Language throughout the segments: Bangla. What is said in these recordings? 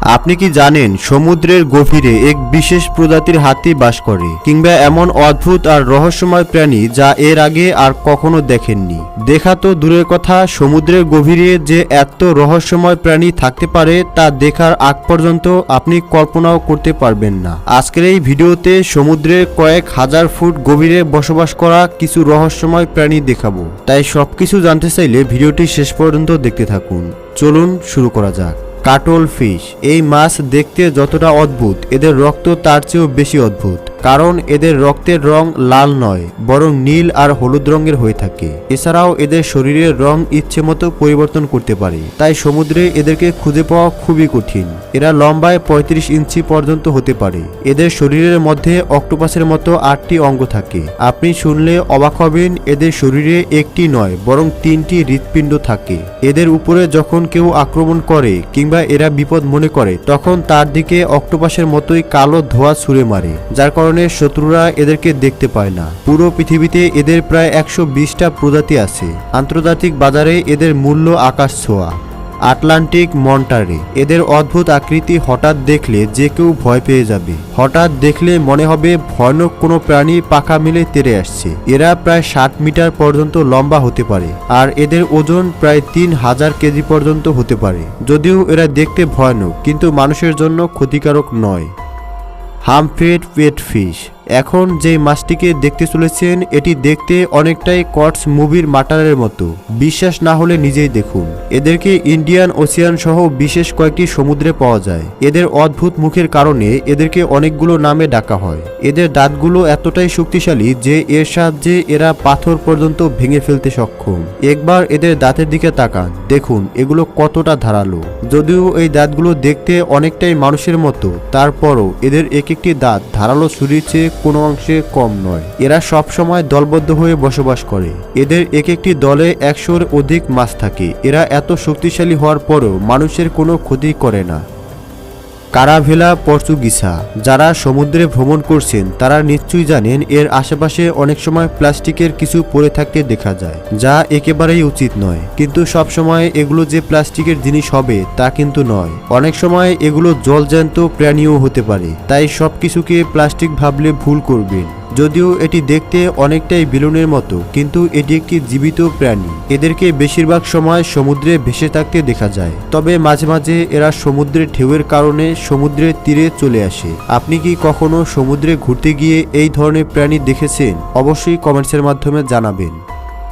আপনি কি জানেন সমুদ্রের গভীরে এক বিশেষ প্রজাতির হাতি বাস করে, কিংবা এমন অদ্ভুত আর রহস্যময় প্রাণী যা এর আগে আর কখনো দেখেননি? দেখা তো দূরের কথা, সমুদ্রের গভীরে যে এত রহস্যময় প্রাণী থাকতে পারে, তা দেখার আগ পর্যন্ত আপনি কল্পনাও করতে পারবেন না। আজকের এই ভিডিওতে সমুদ্রের কয়েক হাজার ফুট গভীরে বসবাস করা কিছু রহস্যময় প্রাণী দেখাবো। তাই সবকিছু জানতে চাইলে ভিডিওটি শেষ পর্যন্ত দেখতে থাকুন। চলুন শুরু করা যাক। কাটল ফিশ। এই মাছ দেখতে যতটা অদ্ভুত এদের রক্ত তার চেয়েও বেশি অদ্ভুত। কারণ এদের রক্তের রং লাল নয়, বরং নীল আর হলুদ রঙের হয়ে থাকে। এছাড়াও এদের শরীরের রং ইচ্ছে মতো পরিবর্তন করতে পারে, তাই সমুদ্রে এদেরকে খুঁজে পাওয়া খুবই কঠিন। এরা লম্বায় ৩৫ ইঞ্চি পর্যন্ত হতে পারে। এদের শরীরের মধ্যে অক্টোপাসের মতো আটটি অঙ্গ থাকে। আপনি শুনলে অবাক হবেন, এদের শরীরে একটি নয়, বরং তিনটি হৃৎপিণ্ড থাকে। এদের উপরে যখন কেউ আক্রমণ করে কিংবা এরা বিপদ মনে করে, তখন তার দিকে অক্টোপাসের মতোই কালো ধোয়া ছুঁড়ে মারে, যার কারণে শত্রুরা এদেরকে দেখতে পায় না। পুরো পৃথিবীতে এদের প্রায় একশো বিশটা প্রজাতি আছে। আন্তর্জাতিক বাজারে এদের মূল্য আকাশ ছোঁয়া। Atlantic manta ray. এদের অদ্ভুত আকৃতি হঠাৎ দেখলে যে কেউ ভয় পেয়ে যাবে। হঠাৎ দেখলে মনে হবে ভয়ানক কোনো প্রাণী পাখা মেলে তেড়ে আসছে। এরা প্রায় ষাট মিটার পর্যন্ত লম্বা হতে পারে আর এদের ওজন প্রায় তিন হাজার কেজি পর্যন্ত হতে পারে। যদিও এরা দেখতে ভয়ানক, কিন্তু মানুষের জন্য ক্ষতিকারক নয়। Humphead pet fish. এখন যে মাছটিকে দেখতে চলেছেন, এটি দেখতে অনেকটাই কটস মুভির মাটারের মতো। বিশ্বাস না হলে নিজেই দেখুন। এদেরকে ইন্ডিয়ান ওসিয়ান সহ বিশেষ কয়েকটি সমুদ্রে পাওয়া যায়। এদের অদ্ভুত মুখের কারণে এদেরকে অনেকগুলো নামে ডাকা হয়। এদের দাঁতগুলো এতটাই শক্তিশালী যে এর সাহায্যে এরা পাথর পর্যন্ত ভেঙে ফেলতে সক্ষম। একবার এদের দাঁতের দিকে তাকান। দেখুন, এগুলো কতটা ধারালো। যদিও এই দাঁতগুলো দেখতে অনেকটাই মানুষের মতো, তারপরও এদের এক একটি দাঁত ধারালো ছুরির চেয়ে কোনো অংশে কম নয়। এরা সব সময় দলবদ্ধ হয়ে বসবাস করে। এদের এক একটি দলে একশোর অধিক মাছ থাকে। এরা এত শক্তিশালী হওয়ার পরও মানুষের কোনো ক্ষতি করে না। কারাভেলা পর্তুগিসা যারা সমুদ্রে ভ্রমণ করছেন, তারা নিশ্চয়ই জানেন এর আশেপাশে অনেক সময় প্লাস্টিকের কিছু পড়ে থাকতে দেখা যায়, যা একেবারেই উচিত নয়। কিন্তু সব সময় এগুলো যে প্লাস্টিকের জিনিস হবে, তা কিন্তু নয়। অনেক সময় এগুলো জলজ্যান্ত প্রাণীও হতে পারে, তাই সব কিছুকে প্লাস্টিক ভাবলে ভুল করবেন। যদিও এটি দেখতে অনেকটাই বিলুনের মতো, কিন্তু এটি একটি জীবিত প্রাণী। এদেরকে বেশিরভাগ সময় সমুদ্রে ভেসে থাকতে দেখা যায়, তবে মাঝে মাঝে এরা সমুদ্রের ঢেউয়ের কারণে সমুদ্রের তীরে চলে আসে। আপনি কি কখনো সমুদ্রে ঘুরতে গিয়ে এই ধরনের প্রাণী দেখেছেন? অবশ্যই কমেন্টসের মাধ্যমে জানাবেন।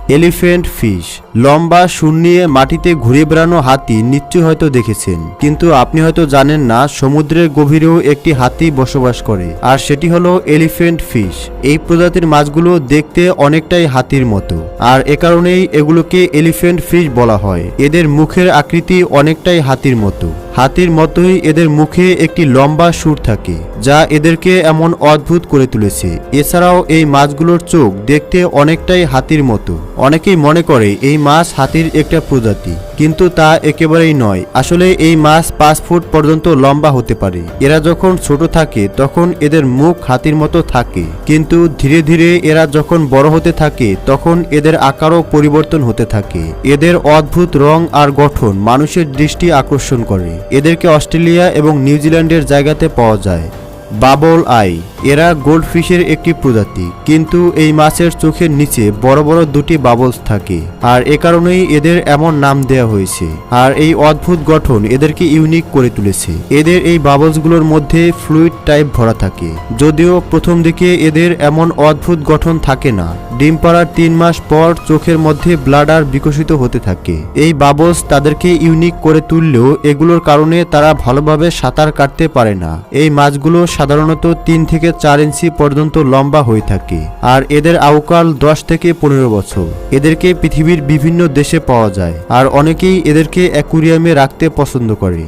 Elephant fish. লম্বা শূন্যিয়ে মাটিতে ঘুরে বেড়ানো হাতি নিশ্চয়ই হয়তো দেখেছেন। কিন্তু আপনি হয়তো জানেন না, সমুদ্রের গভীরেও একটি হাতি বসবাস করে। আর সেটি হলো এলিফ্যান্ট ফিশ। এই প্রজাতির মাছগুলো দেখতে অনেকটাই হাতির মতো। আর এ কারণেই এগুলোকে এলিফ্যান্ট ফিশ বলা হয়। এদের মুখের আকৃতি অনেকটাই হাতির মতো। হাতির মতোই এদের মুখে একটি লম্বা সুর থাকে, যা এদেরকে এমন অদ্ভুত করে তুলেছে। এছাড়াও এই মাছগুলোর চোখ দেখতে অনেকটাই হাতির মতো। অনেকেই মনে করে এই মাছ হাতির একটা প্রজাতি, কিন্তু তা একেবারেই নয়। আসলে এই মাছ পাঁচ ফুট পর্যন্ত লম্বা হতে পারে। এরা যখন ছোট থাকে, তখন এদের মুখ হাতির মতো থাকে, কিন্তু ধীরে ধীরে এরা যখন বড় হতে থাকে, তখন এদের আকারও পরিবর্তন হতে থাকে। এদের অদ্ভুত রং আর গঠন মানুষের দৃষ্টি আকর্ষণ করে। এদেরকে অস্ট্রেলিয়া এবং নিউজিল্যান্ডের জায়গাতে পাওয়া যায়। Bubble eye. এরা গোল্ডফিশের একটি প্রজাতি, কিন্তু এই মাছের চোখের নিচে বড় বড় দুটি বাবলস থাকে। আর এ কারণেই এদের এমন নাম দেওয়া হয়েছে। আর এই অদ্ভুত গঠন এদেরকে ইউনিক করে তুলেছে। এদের এই বাবলসগুলোর মধ্যে ফ্লুইড টাইপ ভরা থাকে। যদিও প্রথম দিকে এদের এমন অদ্ভুত গঠন থাকে না। ডিম পাড়ার তিন মাস পর চোখের মধ্যে ব্লাডার বিকশিত হতে থাকে। এই বাবলস তাদেরকে ইউনিক করে তুললেও এগুলোর কারণে তারা ভালোভাবে সাঁতার কাটতে পারে না। এই মাছগুলো সাধারণত তিন থেকে চার ইঞ্চি পর্যন্ত লম্বা হয়ে থাকে, আর এদের আউকাল দশ থেকে পনেরো বছর। এদেরকে পৃথিবীর বিভিন্ন দেশে পাওয়া যায়, আর অনেকেই এদেরকে অ্যাকুরিয়ামে রাখতে পছন্দ করে।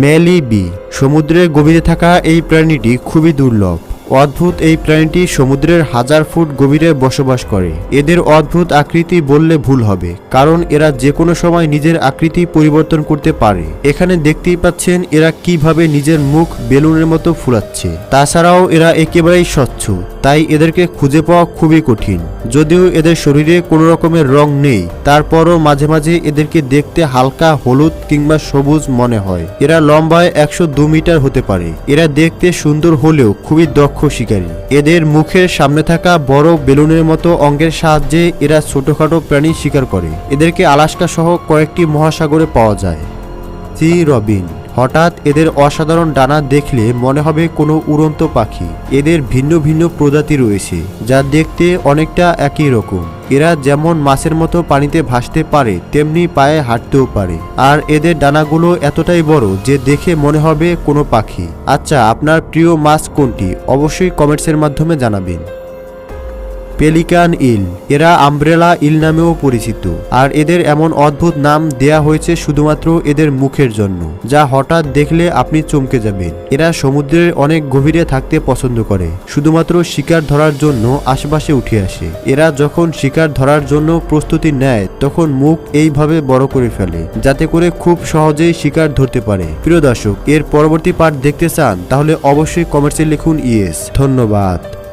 ম্যালি বি, সমুদ্রের গভীরে থাকা এই প্রাণীটি খুবই দুর্লভ। অদ্ভুত এই প্রাণীটি সমুদ্রের হাজার ফুট গভীরে বসবাস করে। এদের অদ্ভুত আকৃতি বললে ভুল হবে, কারণ এরা যে কোনো সময় নিজের আকৃতি পরিবর্তন করতে পারে। এখানে দেখতেই পাচ্ছেন এরা কীভাবে নিজের মুখ বেলুনের মতো ফুলাচ্ছে। তাছাড়াও এরা একেবারেই স্বচ্ছ, তাই এদেরকে খুঁজে পাওয়া খুবই কঠিন। যদিও এদের শরীরে কোনো রকমের রং নেই, তারপরও মাঝে মাঝে এদেরকে দেখতে হালকা হলুদ কিংবা সবুজ মনে হয়। এরা লম্বায় একশো মিটার হতে পারে। এরা দেখতে সুন্দর হলেও খুবই দক্ষ শিকারী। এদের মুখের সামনে থাকা বড় বেলুনের মতো অঙ্গের সাহায্যে এরা ছোটখাটো প্রাণী শিকার করে। এদেরকে আলাস্কা সহ কয়েকটি মহাসাগরে পাওয়া যায়। Sea robin. হঠাৎ এদের অসাধারণ ডানা দেখলে মনে হবে কোনো উড়ন্ত পাখি। এদের ভিন্ন ভিন্ন প্রজাতি রয়েছে, যা দেখতে অনেকটা একই রকম। এরা যেমন মাছের মতো পানিতে ভাসতে পারে, তেমনি পায়ে হাঁটতেও পারে। আর এদের ডানাগুলো এতটাই বড় যে দেখে মনে হবে কোনো পাখি। আচ্ছা আপনার প্রিয় মাছ কোনটি? অবশ্যই কমেন্টসের মাধ্যমে জানাবেন। Pelican eel. এরা আমব্রেলা ইল নামেও পরিচিত। আর এদের এমন অদ্ভুত নাম দেয়া হয়েছে শুধুমাত্র এদের মুখের জন্য, যা হঠাৎ দেখলে আপনি চমকে যাবেন। এরা সমুদ্রের অনেক গভীরে থাকতে পছন্দ করে, শুধুমাত্র শিকার ধরার জন্য আশেপাশে উঠে আসে। এরা যখন শিকার ধরার জন্য প্রস্তুতি নেয়, তখন মুখ এইভাবে বড় করে ফেলে, যাতে করে খুব সহজেই শিকার ধরতে পারে। প্রিয় দর্শক, এর পরবর্তী পার্ট দেখতে চান, তাহলে অবশ্যই কমেন্টসে লিখুন ইয়েস। ধন্যবাদ।